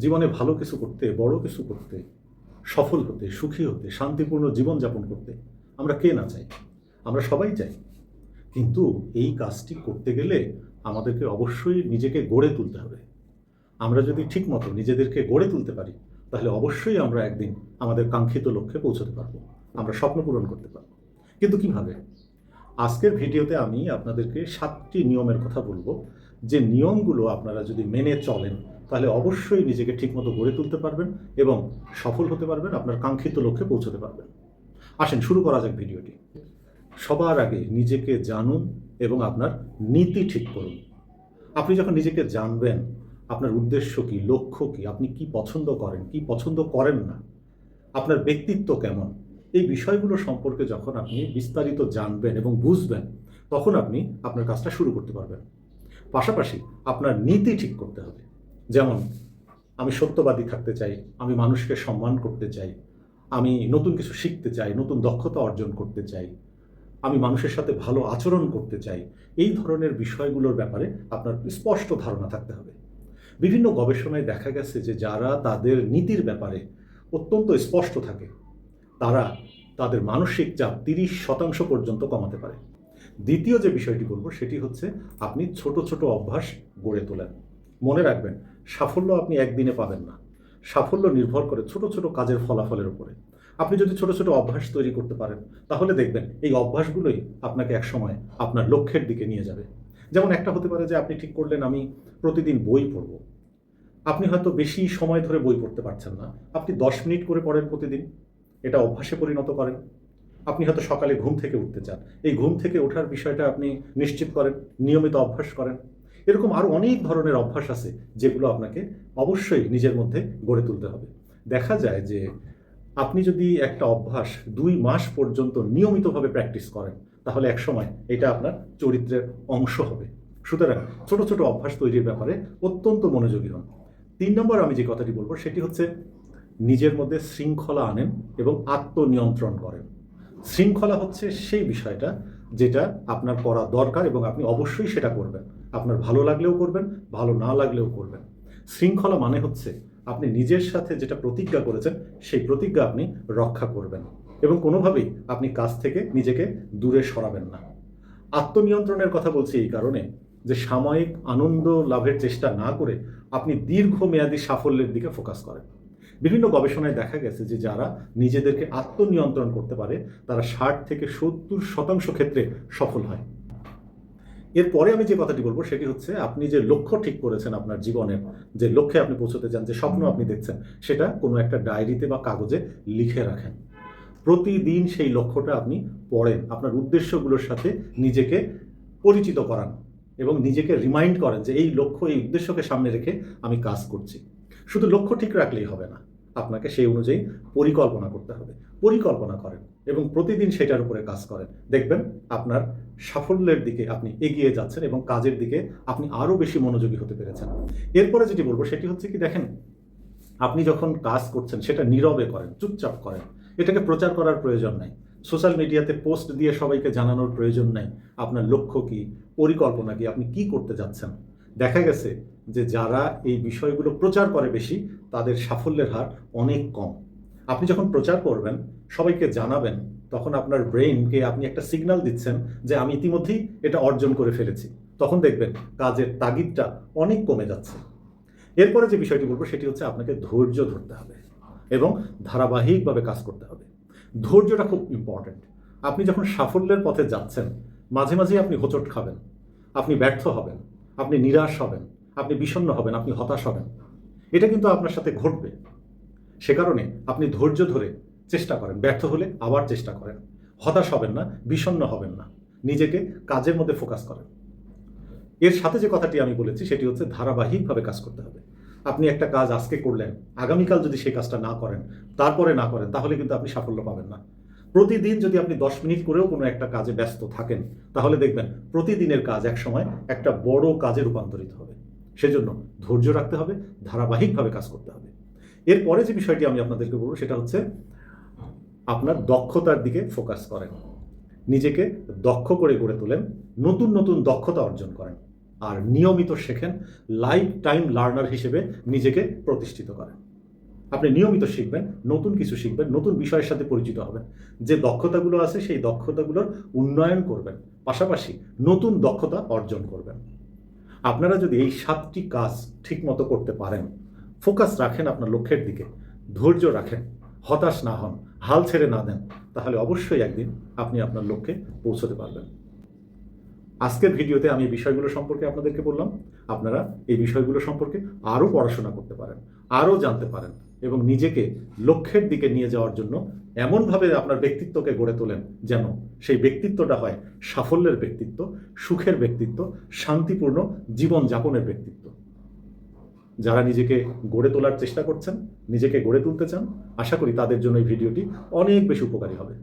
জীবনে ভালো কিছু করতে, বড় কিছু করতে, সফল হতে, সুখী হতে, শান্তিপূর্ণ জীবনযাপন করতে আমরা কে না চাই? আমরা সবাই চাই। কিন্তু এই কাজটি করতে গেলে আমাদেরকে অবশ্যই নিজেকে গড়ে তুলতে হবে। আমরা যদি ঠিকমতো নিজেদেরকে গড়ে তুলতে পারি, তাহলে অবশ্যই আমরা একদিন আমাদের কাঙ্ক্ষিত লক্ষ্যে পৌঁছতে পারব। আমরা স্বপ্ন পূরণ করতে পারব। কিন্তু কীভাবে? আজকের ভিডিওতে আমি আপনাদেরকে সাতটি নিয়মের কথা বলব। যে নিয়মগুলো আপনারা যদি মেনে চলেন তাহলে অবশ্যই নিজেকে ঠিকমতো গড়ে তুলতে পারবেন এবং সফল হতে পারবেন, আপনার কাঙ্ক্ষিত লক্ষ্যে পৌঁছতে পারবেন। আসেন, শুরু করা যাক ভিডিওটি। সবার আগে নিজেকে জানুন এবং আপনার নীতি ঠিক করুন। আপনি যখন নিজেকে জানবেন, আপনার উদ্দেশ্য কি, লক্ষ্য কি, আপনি কি পছন্দ করেন, কি পছন্দ করেন না, আপনার ব্যক্তিত্ব কেমন, এই বিষয়গুলো সম্পর্কে যখন আপনি বিস্তারিত জানবেন এবং বুঝবেন, তখন আপনি আপনার কাজটা শুরু করতে পারবেন। পাশাপাশি আপনার নীতি ঠিক করতে হবে। যেমন, আমি সত্যবাদী থাকতে চাই, আমি মানুষকে সম্মান করতে চাই, আমি নতুন কিছু শিখতে চাই, নতুন দক্ষতা অর্জন করতে চাই, আমি মানুষের সাথে ভালো আচরণ করতে চাই, এই ধরনের বিষয়গুলোর ব্যাপারে আপনার স্পষ্ট ধারণা থাকতে হবে। বিভিন্ন গবেষণায় দেখা গেছে যে যারা তাদের নীতির ব্যাপারে অত্যন্ত স্পষ্ট থাকে, তারা তাদের মানসিক চাপ তিরিশ শতাংশ পর্যন্ত কমাতে পারে। দ্বিতীয় যে বিষয়টি বলব, সেটি হচ্ছে আপনি ছোট ছোট অভ্যাস গড়ে তোলেন। মনে রাখবেন সাফল্য আপনি একদিনে পাবেন না। সাফল্য নির্ভর করে ছোট ছোট কাজের ফলাফলের উপরে। আপনি যদি ছোট ছোট অভ্যাস তৈরি করতে পারেন, তাহলে দেখবেন এই অভ্যাসগুলোই আপনাকে একসময় আপনার লক্ষ্যের দিকে নিয়ে যাবে। যেমন একটা হতে পারে যে আপনি ঠিক করলেন, আমি প্রতিদিন বই পড়ব। আপনি হয়তো বেশি সময় ধরে বই পড়তে পারছেন না। আপনি দশ মিনিট করে পড়েন প্রতিদিন। এটা অভ্যাসে পরিণত করেন। আপনি হয়তো সকালে ঘুম থেকে উঠতে চান। এই ঘুম থেকে ওঠার বিষয়টা আপনি নিশ্চিত করেন, নিয়মিত অভ্যাস করেন। এরকম আরও অনেক ধরনের অভ্যাস আছে যেগুলো আপনাকে অবশ্যই নিজের মধ্যে গড়ে তুলতে হবে। দেখা যায় যে আপনি যদি একটা অভ্যাস দুই মাস পর্যন্ত নিয়মিতভাবে প্র্যাকটিস করেন, তাহলে একসময় এটা আপনার চরিত্রের অংশ হবে। সুতরাং ছোট ছোট অভ্যাস তৈরির ব্যাপারে অত্যন্ত মনোযোগী হন। তিন নম্বর আমি যে কথাটি বলব, সেটি হচ্ছে নিজের মধ্যে শৃঙ্খলা আনেন এবং আত্মনিয়ন্ত্রণ করেন। শৃঙ্খলা হচ্ছে সেই বিষয়টা যেটা আপনার করা দরকার এবং আপনি অবশ্যই সেটা করবেন। আপনার ভালো লাগলেও করবেন, ভালো না লাগলেও করবেন। শৃঙ্খলা মানে হচ্ছে আপনি নিজের সাথে যেটা প্রতিজ্ঞা করেছেন, সেই প্রতিজ্ঞা আপনি রক্ষা করবেন এবং কোনোভাবেই আপনি কাজ থেকে নিজেকে দূরে সরাবেন না। আত্মনিয়ন্ত্রণের কথা বলছি এই কারণে যে সাময়িক আনন্দ লাভের চেষ্টা না করে আপনি দীর্ঘমেয়াদী সাফল্যের দিকে ফোকাস করেন। বিভিন্ন গবেষণায় দেখা গেছে যে যারা নিজেদেরকে আত্মনিয়ন্ত্রণ করতে পারে, তারা ষাট থেকে সত্তর শতাংশ ক্ষেত্রে সফল হয়। এরপরে আমি যে কথাটি বলব সেটি হচ্ছে আপনি যে লক্ষ্য ঠিক করেছেন আপনার জীবনের, যে লক্ষ্যে আপনি পৌঁছতে চান, যে স্বপ্ন আপনি দেখছেন, সেটা কোনো একটা ডায়েরিতে বা কাগজে লিখে রাখেন। প্রতিদিন সেই লক্ষ্যটা আপনি পড়েন, আপনার উদ্দেশ্যগুলোর সাথে নিজেকে পরিচিত করান এবং নিজেকে রিমাইন্ড করেন যে এই লক্ষ্য, এই উদ্দেশ্যকে সামনে রেখে আমি কাজ করছি। শুধু লক্ষ্য ঠিক রাখলেই হবে না। আপনাকে সেই অনুযায়ী পরিকল্পনা করতে হবে। পরিকল্পনা করেন এবং প্রতিদিন সেটার উপরে কাজ করেন। দেখবেন আপনার সাফল্যের দিকে আপনি এগিয়ে যাচ্ছেন এবং কাজের দিকে আপনি আরও বেশি মনোযোগী হতে পেরেছেন। এরপরে যেটি বলব সেটি হচ্ছে কি, দেখেন, আপনি যখন কাজ করছেন সেটা নীরবে করেন, চুপচাপ করেন। এটাকে প্রচার করার প্রয়োজন নাই। সোশ্যাল মিডিয়াতে পোস্ট দিয়ে সবাইকে জানানোর প্রয়োজন নাই। আপনার লক্ষ্য কি, পরিকল্পনা কি, আপনি কি করতে যাচ্ছেন? দেখা গেছে যে যারা এই বিষয়গুলো প্রচার করে বেশি, তাদের সাফল্যের হার অনেক কম। আপনি যখন প্রচার করবেন, সবাইকে জানাবেন, তখন আপনার ব্রেইনকে আপনি একটা সিগন্যাল দিচ্ছেন যে আমি ইতিমধ্যেই এটা অর্জন করে ফেলেছি। তখন দেখবেন কাজের তাগিদটা অনেক কমে যাচ্ছে। এরপরে যে বিষয়টি বলব, সেটি হচ্ছে আপনাকে ধৈর্য ধরতে হবে এবং ধারাবাহিকভাবে কাজ করতে হবে। ধৈর্যটা খুব ইম্পর্ট্যান্ট আপনি যখন সাফল্যের পথে যাচ্ছেন, মাঝে মাঝেই আপনি হোঁচট খাবেন, আপনি ব্যর্থ হবেন, আপনি নিরাশ হবেন আপনি বিষণ্ণ হবেন, আপনি হতাশ হবেন। এটা কিন্তু আপনার সাথে ঘটবে। সে কারণে আপনি ধৈর্য ধরে চেষ্টা করেন, ব্যর্থ হলে আবার চেষ্টা করেন। হতাশ হবেন না, বিষণ্ণ হবেন না। নিজেকে কাজের মধ্যে ফোকাস করেন। এর সাথে যে কথাটি আমি বলেছি, সেটি হচ্ছে ধারাবাহিকভাবে কাজ করতে হবে। আপনি একটা কাজ আজকে করলেন, আগামীকাল যদি সেই কাজটা না করেন, তারপরে না করেন, তাহলে কিন্তু আপনি সাফল্য পাবেন না। প্রতিদিন যদি আপনি দশ মিনিট করেও কোনো একটা কাজে ব্যস্ত থাকেন, তাহলে দেখবেন প্রতিদিনের কাজ এক সময় একটা বড় কাজে রূপান্তরিত হবে। সেজন্য ধৈর্য রাখতে হবে, ধারাবাহিকভাবে কাজ করতে হবে। এরপরে যে বিষয়টি আমি আপনাদেরকে বলব, সেটা হচ্ছে আপনার দক্ষতার দিকে ফোকাস করেন। নিজেকে দক্ষ করে গড়ে তোলেন, নতুন নতুন দক্ষতা অর্জন করেন, আর নিয়মিত শেখেন লাইফ টাইম লার্নার হিসেবে নিজেকে প্রতিষ্ঠিত করেন। আপনি নিয়মিত শিখবেন, নতুন কিছু শিখবেন, নতুন বিষয়ের সাথে পরিচিত হবেন। যে দক্ষতাগুলো আছে, সেই দক্ষতাগুলোর উন্নয়ন করবেন। পাশাপাশি নতুন দক্ষতা অর্জন করবেন। আপনারা যদি এই সাতটি কাজ ঠিকমতো করতে পারেন, ফোকাস রাখেন আপনার লক্ষ্যের দিকে, ধৈর্য রাখেন, হতাশ না হন, হাল ছেড়ে না দেন, তাহলে অবশ্যই একদিন আপনি আপনার লক্ষ্যে পৌঁছতে পারবেন। আজকের ভিডিওতে আমি এই বিষয়গুলো সম্পর্কে আপনাদেরকে বললাম। আপনারা এই বিষয়গুলো সম্পর্কে আরও পড়াশোনা করতে পারেন, আরও জানতে পারেন। এবং নিজেকে লক্ষ্যের দিকে নিয়ে যাওয়ার জন্য এমনভাবে আপনার ব্যক্তিত্বকে গড়ে তোলেন যেন সেই ব্যক্তিত্বটা হয় সাফল্যের ব্যক্তিত্ব, সুখের ব্যক্তিত্ব, শান্তিপূর্ণ জীবন যাপনের ব্যক্তিত্ব। যারা নিজেকে গড়ে তোলার চেষ্টা করছেন, নিজেকে গড়ে তুলতে চান, আশা করি তাদের জন্য এই ভিডিওটি অনেক বেশি উপকারী হবে।